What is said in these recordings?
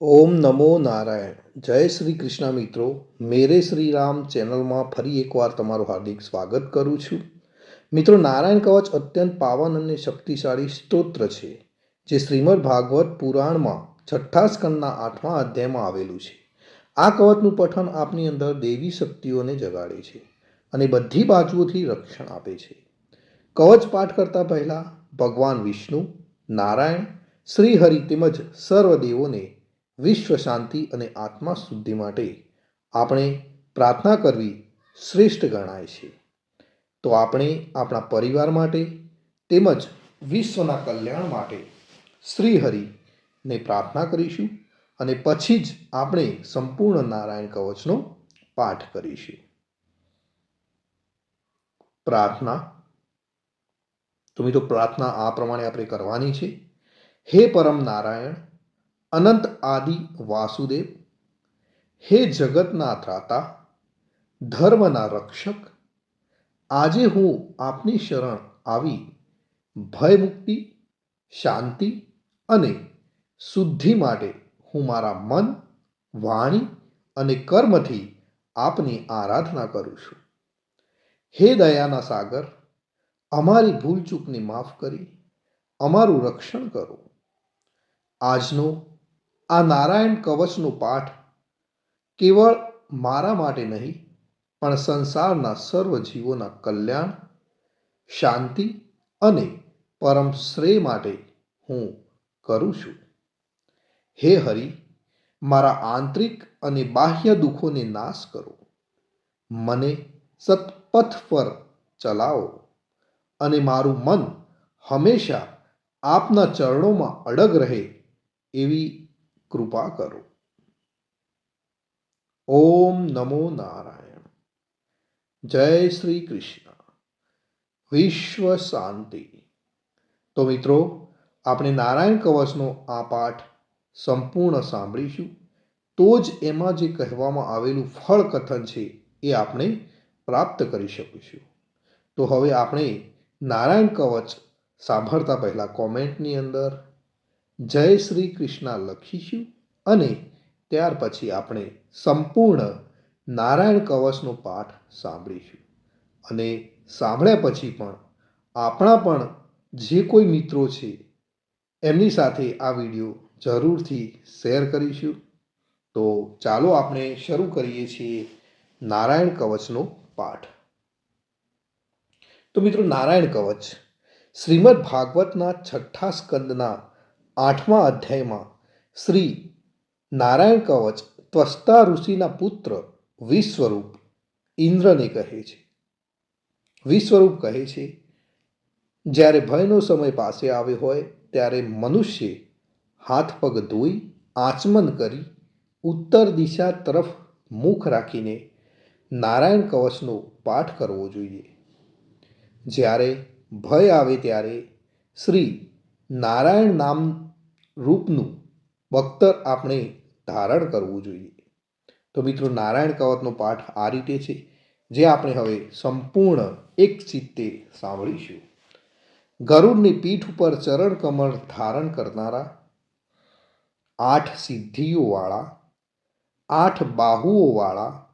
ઓમ નમો નારાયણ. જય શ્રી કૃષ્ણ મિત્રો. મેરે શ્રી રામ ચેનલમાં ફરી એકવાર તમારું હાર્દિક સ્વાગત કરું છું. મિત્રો, નારાયણ કવચ અત્યંત પાવન અને શક્તિશાળી સ્તોત્ર છે, જે શ્રીમદ ભાગવત પુરાણમાં છઠ્ઠા સ્કંદના આઠમા અધ્યાયમાં આવેલું છે. આ કવચનું પઠન આપની અંદર દેવી શક્તિઓને જગાડે છે અને બધી બાજુઓથી રક્ષણ આપે છે. કવચ પાઠ કરતા પહેલાં ભગવાન વિષ્ણુ, નારાયણ શ્રી હરિ તેમજ સર્વ દેવોને વિશ્વ શાંતિ અને આત્મા શુદ્ધિ માટે આપણે પ્રાર્થના કરવી શ્રેષ્ઠ ગણાય છે. તો આપણે આપણા પરિવાર માટે તેમજ વિશ્વના કલ્યાણ માટે શ્રીહરિને પ્રાર્થના કરીશું અને પછી જ આપણે સંપૂર્ણ નારાયણ કવચનો પાઠ કરીશું. પ્રાર્થના. તો મિત્રો પ્રાર્થના આ પ્રમાણે આપણે કરવાની છે. હે પરમ નારાયણ અનંત આદિ વાસુદેવ, હે જગતના ત્રાતા ધર્મના રક્ષક, આજે હું આપની શરણ આવી ભય મુક્તિ શાંતિ અને શુદ્ધિ માટે હું મારા મન, વાણી અને કર્મથી આપની આરાધના કરું છું. હે દયાના સાગર, અમારી ભૂલચૂકને માફ કરી, અમારું રક્ષણ કરો. આજનો આ નારાયણ કવચનો પાઠ કેવળ મારા માટે નહીં, પણ સંસારના સર્વ જીવોના કલ્યાણ, શાંતિ અને પરમ શ્રેય માટે હું કરું છું. હે હરિ, મારા આંતરિક અને બાહ્ય દુઃખોને નાશ કરો. મને સતપથ પર ચલાવો અને મારું મન હંમેશા આપના ચરણોમાં અડગ રહે એવી કૃપા કરો. ઓમ નમો નારાયણ. જય શ્રી કૃષ્ણ. વિશ્વ શાંતિ. તો મિત્રો, આપણે નારાયણ કવચનો આ પાઠ સંપૂર્ણ સાંભળીશું. તો જ એમાં જે કહેવામાં આવેલું ફળ કથન છે એ આપણે પ્રાપ્ત કરી શકીશું. તો હવે આપણે નારાયણ કવચ સાંભળતા પહેલાં કોમેન્ટની અંદર જય શ્રી કૃષ્ણ લખીશું અને ત્યાર પછી આપણે સંપૂર્ણ નારાયણ કવચનો પાઠ સાંભળીશું. અને સાંભળ્યા પછી પણ આપણા પણ જે કોઈ મિત્રો છે, એમની સાથે આ વીડિયો જરૂરથી શેર કરીશું. તો ચાલો આપણે શરૂ કરીએ છીએ નારાયણ કવચનો પાઠ. તો મિત્રો, નારાયણ કવચ શ્રીમદ ભાગવતના છઠ્ઠા સ્કંદના આઠમા અધ્યાયમાં શ્રી નારાયણ કવચ ત્વસ્તા ઋષિના પુત્ર વિશ્વરૂપ ઇન્દ્રને કહે છે. વિશ્વરૂપ કહે છે, જ્યારે ભયનો સમય પાસે આવ્યો હોય, ત્યારે મનુષ્ય હાથ પગ ધોઈ આચમન કરી ઉત્તર દિશા તરફ મુખ રાખીને નારાયણ કવચનો પાઠ કરવો જોઈએ. જ્યારે ભય આવે ત્યારે શ્રી નારાયણ નામ રૂપનું બખ્તર આપણે ધારણ કરવું જોઈએ. તો મિત્રો, નારાયણ કવચનો પાઠ આ રીતે છે, જે આપણે હવે સંપૂર્ણ એક ચિત્તે સાંભળીશું. ગરુડની પીઠ ઉપર ચરણ કમળ ધારણ કરનારા આઠ સિદ્ધિઓવાળા, આઠ બાહુઓવાળા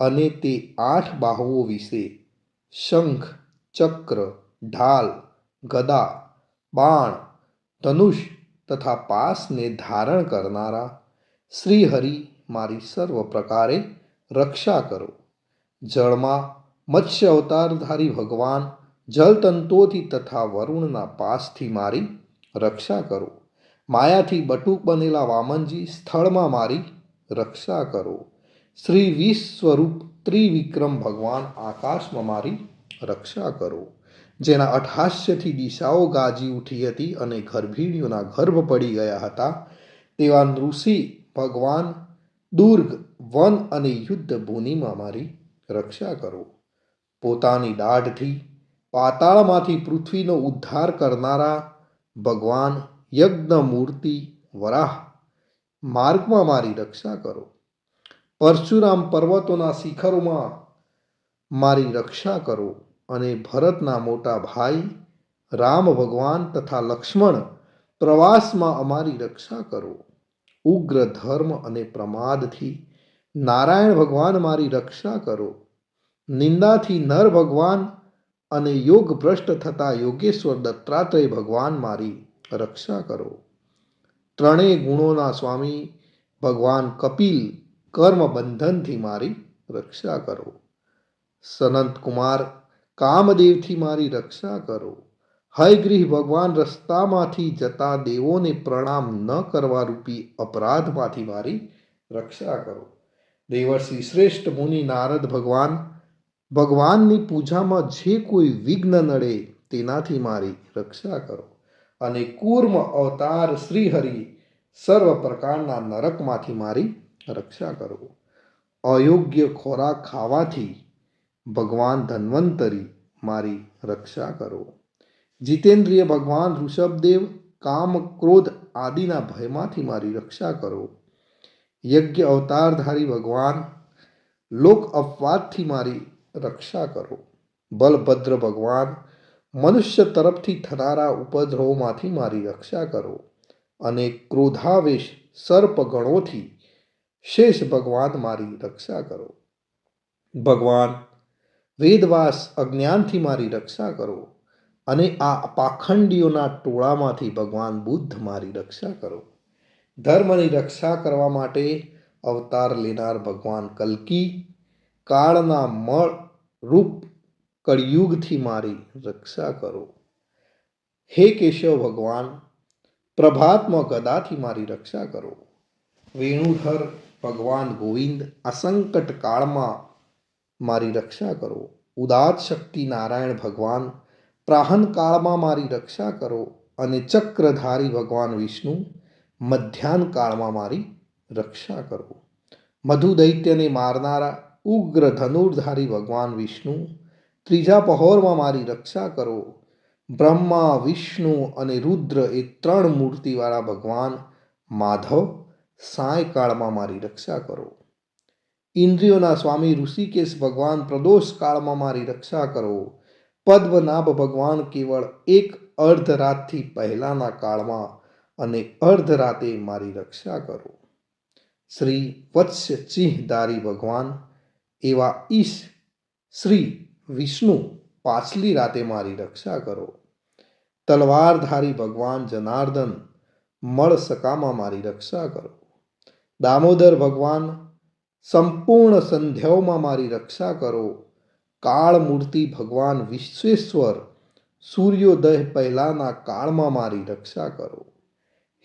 અને તે આઠ બાહુઓ વિશે શંખ, ચક્ર, ઢાલ, ગદા બાણ, ધનુષ તથા પાસને ધારણ કરનારા શ્રી હરિ મારી સર્વ પ્રકારે રક્ષા કરો. જળમાં મત્સ્ય અવતારધારી ભગવાન જલતંતુઓથી તથા વરુણના પાસથી મારી રક્ષા કરો. માયાથી બટુક બનેલા વામનજી સ્થળમાં મારી રક્ષા કરો. શ્રી વિશ્વરૂપ ત્રિવિક્રમ ભગવાન આકાશમાં મારી રક્ષા કરો. જેના અઠહાસ્યથી દિશાઓ ગાજી ઉઠી હતી અને ગર્ભિણીઓના ગર્ભ પડી ગયા હતા, તેવા નૃષિ ભગવાન, દુર્ગ, વન અને યુદ્ધ ભૂમિમાં મારી રક્ષા કરો. પોતાની દાઢથી પાતાળમાંથી પૃથ્વીનો ઉદ્ધાર કરનારા ભગવાન યજ્ઞ મૂર્તિ વરાહ માર્ગમાં મારી રક્ષા કરો. પરશુરામ પર્વતોના શિખરોમાં મારી રક્ષા કરો. અને ભરતના મોટા ભાઈ રામ ભગવાન તથા લક્ષ્મણ પ્રવાસમાં અમારી રક્ષા કરો. ઉગ્ર ધર્મ અને પ્રમાદથી નારાયણ ભગવાન મારી રક્ષા કરો. નિંદાથી નર ભગવાન અને યોગ ભ્રષ્ટ થતા યોગેશ્વર દત્તાત્રેય ભગવાન મારી રક્ષા કરો. ત્રણેય ગુણોના સ્વામી ભગવાન કપિલ કર્મ બંધનથી મારી રક્ષા કરો. સનંત કુમાર કામદેવથી મારી રક્ષા કરો. હયગ્રીહ ભગવાન રસ્તામાંથી જતા દેવોને પ્રણામ ન કરવા રૂપી અપરાધમાંથી મારી રક્ષા કરો. દેવર્ષિ શ્રેષ્ઠ મુનિ નારદ ભગવાન, ભગવાનની પૂજામાં જે કોઈ વિઘ્ન નડે તેનાથી મારી રક્ષા કરો અને કૂર્મ અવતાર શ્રીહરિ સર્વ પ્રકારના નરકમાંથી મારી રક્ષા કરો. અયોગ્ય ખોરાક ખાવાથી ભગવાન ધન્વંતરી, મારી રક્ષા કરો. જીતેન્દ્રિય ભગવાન ઋષભદેવ, કામ ક્રોધ આદિના ભયમાંથી મારી રક્ષા કરો. યજ્ઞ અવતારધારી ભગવાન, લોક અપવાદથી મારી રક્ષા કરો. બલભદ્ર ભગવાન, મનુષ્ય તરફથી થનારા ઉપદ્રવોમાંથી મારી રક્ષા કરો અને ક્રોધાવેશ સર્પ ગણોથી શેષ ભગવાન મારી રક્ષા કરો. ભગવાન વેદવાસ અજ્ઞાનથી મારી રક્ષા કરો અને આ પાખંડીઓના ટોળામાંથી ભગવાન બુદ્ધ મારી રક્ષા કરો. ધર્મની રક્ષા કરવા માટે અવતાર લેનાર ભગવાન કલ્કી કાળના મળ રૂપ કળિયુગથી મારી રક્ષા કરો. હે કેશવ ભગવાન, પ્રભાતમાં ગદાથી મારી રક્ષા કરો. વેણુધર ભગવાન ગોવિંદ આ કાળમાં મારી રક્ષા કરો. ઉદાત શક્તિ નારાયણ ભગવાન, પ્રાહન કાળમાં મારી રક્ષા કરો અને ચક્રધારી ભગવાન વિષ્ણુ, મધ્યાહન કાળમાં મારી રક્ષા કરો. મધુ દૈત્યને મારનારા ઉગ્ર ધનુર્ધારી ભગવાન વિષ્ણુ, ત્રીજા પહોરમાં મારી રક્ષા કરો. બ્રહ્મા, વિષ્ણુ અને રુદ્ર એ ત્રણ મૂર્તિવાળા ભગવાન, માધવ, સાંયકાળમાં મારી રક્ષા કરો. ઇન્દ્રિયોના સ્વામી ઋષિકેશ ભગવાન પ્રદોષ કાળમાં મારી રક્ષા કરો. પદ્મનાભ ભગવાન કેવળ એક અર્ધ રાતથી પહેલાના કાળમાં અને અર્ધ રાતે મારી રક્ષા કરો. શ્રી વત્સ્ય ચિહ્નધારી ભગવાન, એવા ઈશ શ્રી વિષ્ણુ પાછલી રાતે મારી રક્ષા કરો. તલવારધારી ભગવાન જનાર્દન, મળ સકામાં મારી રક્ષા કરો. દામોદર ભગવાન સંપૂર્ણ સંધ્યાઓમાં મારી રક્ષા કરો. કાળ મૂર્તિ ભગવાન વિશ્વેશ્વર, સૂર્યોદય પહેલાંના કાળમાં મારી રક્ષા કરો.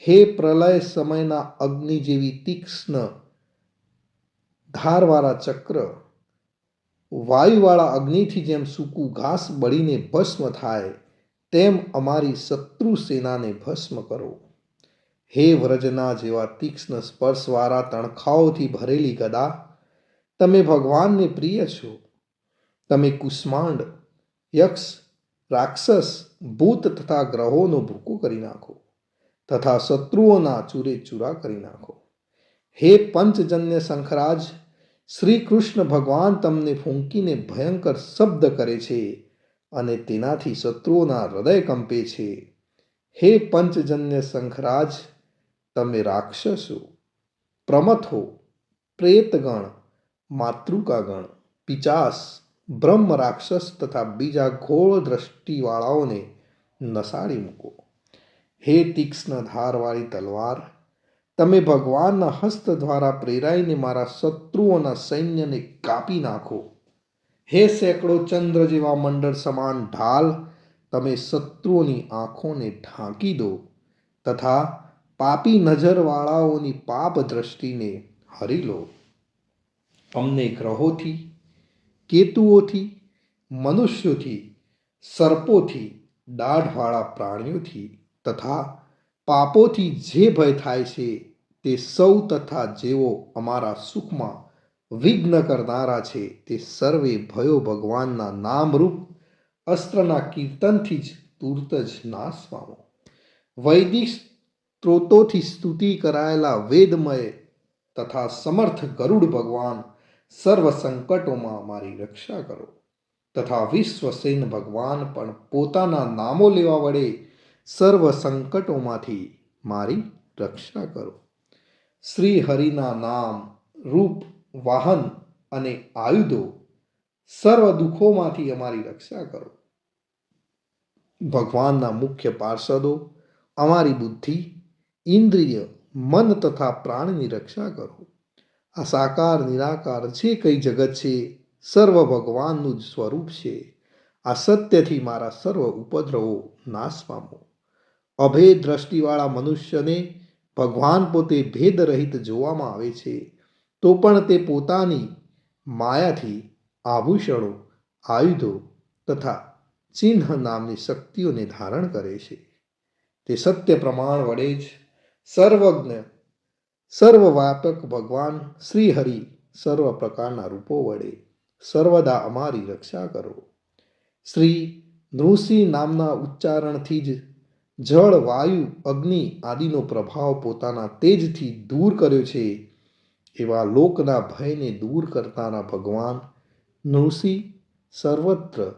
હે પ્રલય સમયના અગ્નિ જેવી તીક્ષ્ણ ધારવાળા ચક્ર, વાયુવાળા અગ્નિથી જેમ સૂકું ઘાસ બળીને ભસ્મ થાય, તેમ અમારી શત્રુ સેનાને ભસ્મ કરો. હે વ્રજના જેવા તીક્ષ્ણ સ્પર્શવાળા તણખાઓથી ભરેલી ગદા, તમે ભગવાનને પ્રિય છો. તમે કુષ્માંડ, યક્ષ, રાક્ષસ, ભૂત તથા ગ્રહોનો ભૂકો કરી નાખો, તથા શત્રુઓના ચૂરે ચૂરા કરી નાખો. હે પંચજન્ય શંખરાજ શ્રી કૃષ્ણ ભગવાન તમને ફૂંકીને ભયંકર શબ્દ કરે છે અને તેનાથી શત્રુઓના હૃદય કંપે છે. હે પંચજન્ય શંખરાજ તમે રાક્ષસો, પ્રમથો, પ્રેતગણ, માતૃકાગણ, પિચાસ, બ્રહ્મ રાક્ષસ તથા બીજા ઘોળ દ્રષ્ટિવાળાઓને નસાડી મૂકો. હે તીક્ષ્ણ ધારવાળી તલવાર, તમે ભગવાનના હસ્ત દ્વારા પ્રેરાઈને મારા શત્રુઓના સૈન્યને કાપી નાખો. હે સેંકડો ચંદ્ર જેવા મંડળ સમાન ઢાલ, તમે શત્રુઓની આંખોને ઢાંકી દો તથા પાપી નજરવાળાઓની પાપ દ્રષ્ટિને હરી લો. અમને ગ્રહોથી, કેતુઓથી, મનુષ્યોથી, સર્પોથી, દાઢવાળા પ્રાણીઓથી તથા પાપોથી જે ભય થાય છે તે સૌ તથા જેઓ અમારા સુખમાં વિઘ્ન કરનારા છે તે સર્વે ભયો ભગવાનના નામરૂપ અસ્ત્રના કીર્તનથી જ તુરત જ નાશ પામો. વૈદિક સ્ત્રોતોથી સ્તુતિ કરાયેલા વેદમય તથા સમર્થ ગરુડ ભગવાન સર્વ સંકટોમાં મારી રક્ષા કરો. તથા વિશ્વસેન ભગવાન પણ પોતાના નામો લેવા વડે સર્વ સંકટોમાંથી મારી રક્ષા કરો. શ્રી હરિના નામ, રૂપ, વાહન અને આયુધો સર્વ દુઃખોમાંથી અમારી રક્ષા કરો. ભગવાનના મુખ્ય પાર્ષદો, અમારી બુદ્ધિ ઇન્દ્રિય, મન તથા પ્રાણની રક્ષા કરો. આ સાકાર, નિરાકાર જે કંઈ જગત છે, સર્વ ભગવાનનું જ સ્વરૂપ છે. આ સત્યથી મારા સર્વ ઉપદ્રવો નાશ પામો. અભેદ દ્રષ્ટિવાળા મનુષ્યને ભગવાન પોતે ભેદરહિત જોવામાં આવે છે, તો પણ તે પોતાની માયાથી આભૂષણો, આયુધો તથા ચિહ્ન નામની શક્તિઓને ધારણ કરે છે. તે સત્ય પ્રમાણ વડે જ સર્વજ્ઞ સર્વવ્યાપક ભગવાન શ્રી હરિ સર્વ પ્રકારના રૂપો વડે સર્વદા અમારી રક્ષા કરો. શ્રી નૃસિંહ નામના ઉચ્ચારણથી જ જળ, વાયુ, અગ્નિ આદિનો પ્રભાવ પોતાના તેજથી દૂર કર્યો છે. એવા લોકના ભયને દૂર કરનારા ભગવાન નૃસિંહ સર્વત્ર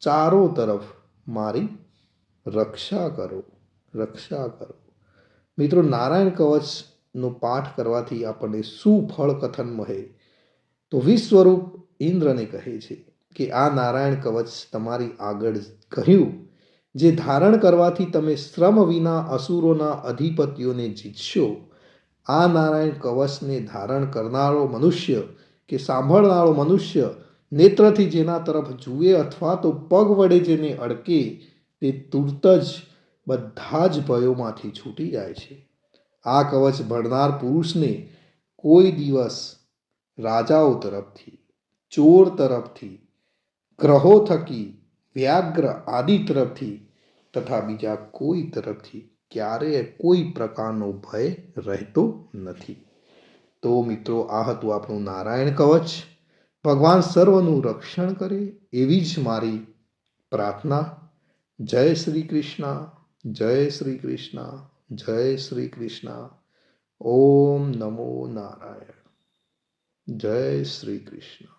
ચારો તરફ મારી રક્ષા કરો રક્ષા કરો. મિત્રો, નારાયણ કવચનો પાઠ કરવાથી આપણને શું ફળ કથન મળે. તો વિશ્વરૂપ ઇન્દ્રને કહે છે કે, આ નારાયણ કવચ તમારી આગળ કહ્યું જે ધારણ કરવાથી તમે શ્રમ વિના અસુરોના અધિપતિઓને જીતશો. આ નારાયણ કવચને ધારણ કરનારો મનુષ્ય કે સાંભળનારો મનુષ્ય નેત્રથી જેના તરફ જુએ અથવા તો પગ વડે જેને અડકે, તે તુરત જ બધા જ ભયોમાંથી છૂટી જાય છે. આ કવચ ભણનાર પુરુષને કોઈ દિવસ રાજાઓ તરફથી, ચોર તરફથી, ગ્રહો થકી વ્યાગ્ર આદિ તરફથી તથા બીજા કોઈ તરફથી ક્યારેય કોઈ પ્રકારનો ભય રહેતો નથી. તો મિત્રો, આ હતું આપણું નારાયણ કવચ. ભગવાન સર્વનું રક્ષણ કરે એવી જ મારી પ્રાર્થના. જય શ્રી કૃષ્ણ. જય શ્રી કૃષ્ણ જય શ્રી કૃષ્ણ. ઓમ નમો નારાયણ. જય શ્રી કૃષ્ણ.